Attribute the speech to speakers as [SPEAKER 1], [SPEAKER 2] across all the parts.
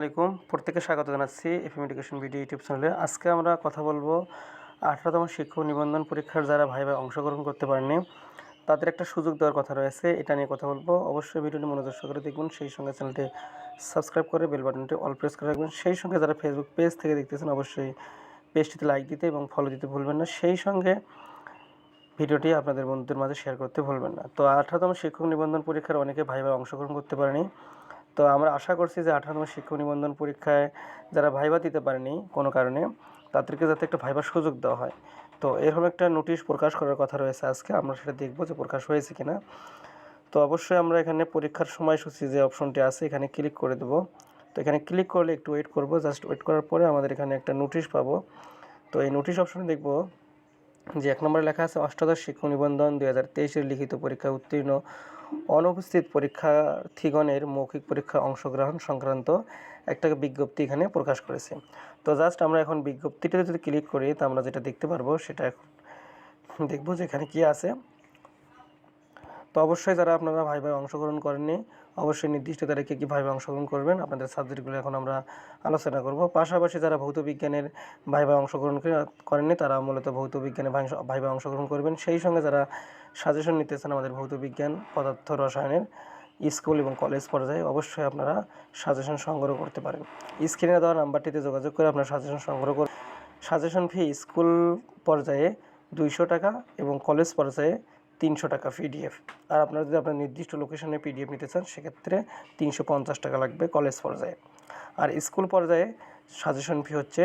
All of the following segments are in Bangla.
[SPEAKER 1] আসসালামাইকুম প্রত্যেকে স্বাগত জানাচ্ছি এফএম এডুকেশন ভিডিও ইউটিউব চ্যানেলে আজকে আমরা কথা বলব আঠারোতম শিক্ষক নিবন্ধন পরীক্ষার যারা ভাই ভাই অংশগ্রহণ করতে পারেনি, তাদের একটা সুযোগ দেওয়ার কথা রয়েছে, এটা নিয়ে কথা বলব। অবশ্যই ভিডিওটি মনোযোগ করে দেখুন সেই সঙ্গে চ্যানেলটি সাবস্ক্রাইব করে বেল বাটনটি অল প্রেস করে রাখবেন। সেই সঙ্গে যারা ফেসবুক পেজ থেকে দেখতেছেন, অবশ্যই পেজটিতে লাইক দিতে এবং ফলো দিতে ভুলবেন না। সেই সঙ্গে ভিডিওটি আপনাদের বন্ধুদের মাঝে শেয়ার করতে ভুলবেন না। তো আঠারোতম শিক্ষক নিবন্ধন পরীক্ষার অনেকে ভাই ভাই অংশগ্রহণ করতে পারেনি তো আমরা আশা করছি যে আঠারোতম শিক্ষক নিবন্ধন পরীক্ষায় যারা ভাইবা দিতে পারেনি কোনো কারণে, তাদেরকে যাতে একটা ভাইবার সুযোগ দেওয়া হয়। তো এরকম একটা নোটিশ প্রকাশ করার কথা রয়েছে আজকে, আমরা সেটা দেখব যে প্রকাশ হয়েছে কিনা। তো অবশ্যই আমরা এখানে পরীক্ষার সময়সূচি যে অপশনটি আছে, এখানে ক্লিক করে দেবো। তো এখানে ক্লিক করলে একটু ওয়েট করব, জাস্ট ওয়েট করার পরে আমাদের এখানে একটা নোটিশ পাবো। তো এই নোটিশ অপশনে দেখব যে এক নম্বরে লেখা আছে, অষ্টাদশ শিক্ষক নিবন্ধন দুই হাজার তেইশের লিখিত পরীক্ষা উত্তীর্ণ অনুপস্থিত পরীক্ষার্থীগণের মৌখিক পরীক্ষা অংশগ্রহণ সংক্রান্ত একটা বিজ্ঞপ্তি এখানে প্রকাশ করেছে। তো জাস্ট আমরা এখন বিজ্ঞপ্তিটাতে যদি ক্লিক করি, তা আমরা যেটা দেখতে পারব সেটা এখন দেখব যে এখানে কী আছে। তো অবশ্যই যারা আপনারা ভাই ভাই অংশগ্রহণ করেননি, অবশ্যই নির্দিষ্ট তারিখে কী ভাই অংশগ্রহণ করবেন। আপনাদের সাবজেক্টগুলো এখন আমরা আলোচনা করব। পাশাপাশি যারা ভৌত বিজ্ঞানের ভাই ভাই অংশগ্রহণ করেননি, তারা মূলত ভৌত বিজ্ঞানে ভাই ভাই অংশগ্রহণ করবেন। সেই সঙ্গে যারা সাজেশন নিতে চান আমাদের ভৌত বিজ্ঞান, পদার্থ, রসায়নের স্কুল এবং কলেজ পর্যায়ে, অবশ্যই আপনারা সাজেশন সংগ্রহ করতে পারেন। স্ক্রিনে দেওয়া নাম্বারটিতে যোগাযোগ করে আপনার সাজেশন সংগ্রহ করে সাজেশন ফি স্কুল পর্যায়ে দুইশো টাকা এবং কলেজ পর্যায়ে তিনশো টাকা পিডিএফ আর আপনারা যদি আপনার নির্দিষ্ট লোকেশনে পিডিএফ নিতে চান, সেক্ষেত্রে তিনশো পঞ্চাশ টাকা লাগবে কলেজ পর্যায়ে। আর স্কুল পর্যায়ে সাজেশন ফি হচ্ছে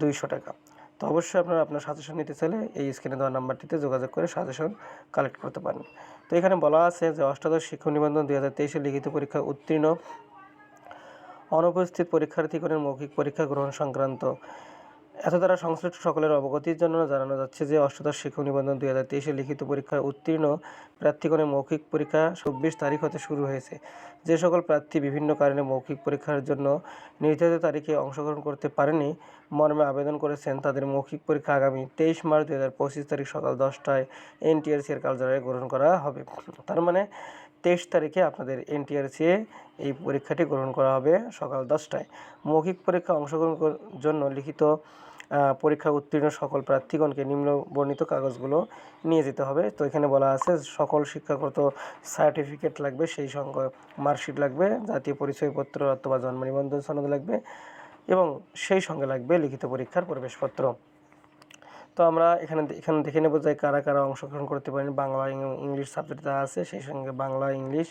[SPEAKER 1] দুইশো টাকা। তো অবশ্যই আপনারা আপনার সাজেশন নিতে চাইলে এই স্ক্রিনে দেওয়া নাম্বারটিতে যোগাযোগ করে সাজেশন কালেক্ট করতে পারেন তো এখানে বলা আছে যে অষ্টাদশ শিক্ষক নিবন্ধন দুই হাজার তেইশে লিখিত পরীক্ষা উত্তীর্ণ, অনুপস্থিত পরীক্ষার্থীগণের মৌখিক পরীক্ষা গ্রহণ সংক্রান্ত এত দ্বারা সংশ্লিষ্ট সকলের অবগতির জন্য জানানো যাচ্ছে যে অষ্টাদশ শিক্ষক নিবন্ধন দুই হাজার তেইশে লিখিত পরীক্ষায় উত্তীর্ণ প্রার্থীগণের মৌখিক পরীক্ষা চব্বিশ তারিখ হতে শুরু হয়েছে। যে সকল প্রার্থী বিভিন্ন কারণে মৌখিক পরীক্ষার জন্য নির্ধারিত তারিখে অংশগ্রহণ করতে পারেনি, মর্মে আবেদন করেছেন তাদের মৌখিক পরীক্ষা আগামী তেইশ মার্চ দু হাজার পঁচিশ তারিখ সকাল দশটায় এনটিআরসি এর কার্যালয়ে গ্রহণ করা হবে। তার মানে তেইশ তারিখে আপনাদের এনটিআরসি এই পরীক্ষাটি গ্রহণ করা হবে সকাল দশটায়। মৌখিক পরীক্ষা অংশগ্রহণ জন্য লিখিত পরীক্ষা উত্তীর্ণ সকল প্রার্থীগণকে নিম্ন বর্ণিত কাগজগুলো নিয়ে যেতে হবে। তো এখানে বলা আছে সকল শিক্ষাগত সার্টিফিকেট লাগবে, সেই সঙ্গে মার্কশিট লাগবে, জাতীয় পরিচয়পত্র অথবা জন্ম নিবন্ধন সনদ লাগবে এবং সেই সঙ্গে লাগবে লিখিত পরীক্ষার প্রবেশপত্র। তো আমরা এখানে এখানে দেখে নেব যে কারা কারা অংশগ্রহণ করতে পারেন বাংলা ইংলিশ সাবজেক্ট যা আছে, সেই সঙ্গে Bangla, English,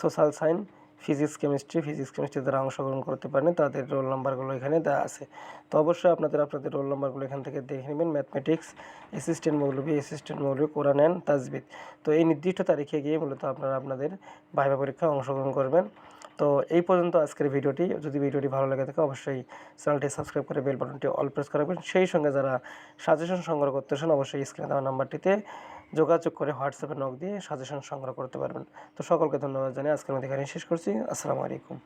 [SPEAKER 1] social science, physics, chemistry physics chemistry যারা অংশগ্রহণ করতে পারেন, তাদের রোল নাম্বারগুলো এখানে দেওয়া আছে। তো অবশ্যই আপনাদের আপনাদের রোল নাম্বারগুলো এখান থেকে দেখে নেবেন। Mathematics, assistant maulvi assistant maulvi Quran and Tajwid. তো এই নির্দিষ্ট তারিখে গিয়ে মূলত আপনারা আপনাদের ভাইবা পরীক্ষায় অংশগ্রহণ করবেন। তো এই পর্যন্ত আজকের ভিডিওটি। যদি ভিডিওটি ভালো লাগে থাকে, অবশ্যই চ্যানেলটি সাবস্ক্রাইব করে বেল বাটনটি অল প্রেস করবেন সেই সঙ্গে যারা সাজেশন সংগ্রহ করতে চান, অবশ্যই স্ক্রিনে দেওয়া নাম্বারটিতে যোগাযোগ করে হোয়াটসঅ্যাপে নক দিয়ে সাজেশন সংগ্রহ করতে পারবেন। তো সকলকে ধন্যবাদ জানিয়ে আজকের মধ্যে এখানে শেষ করছি। আসসালামু আলাইকুম।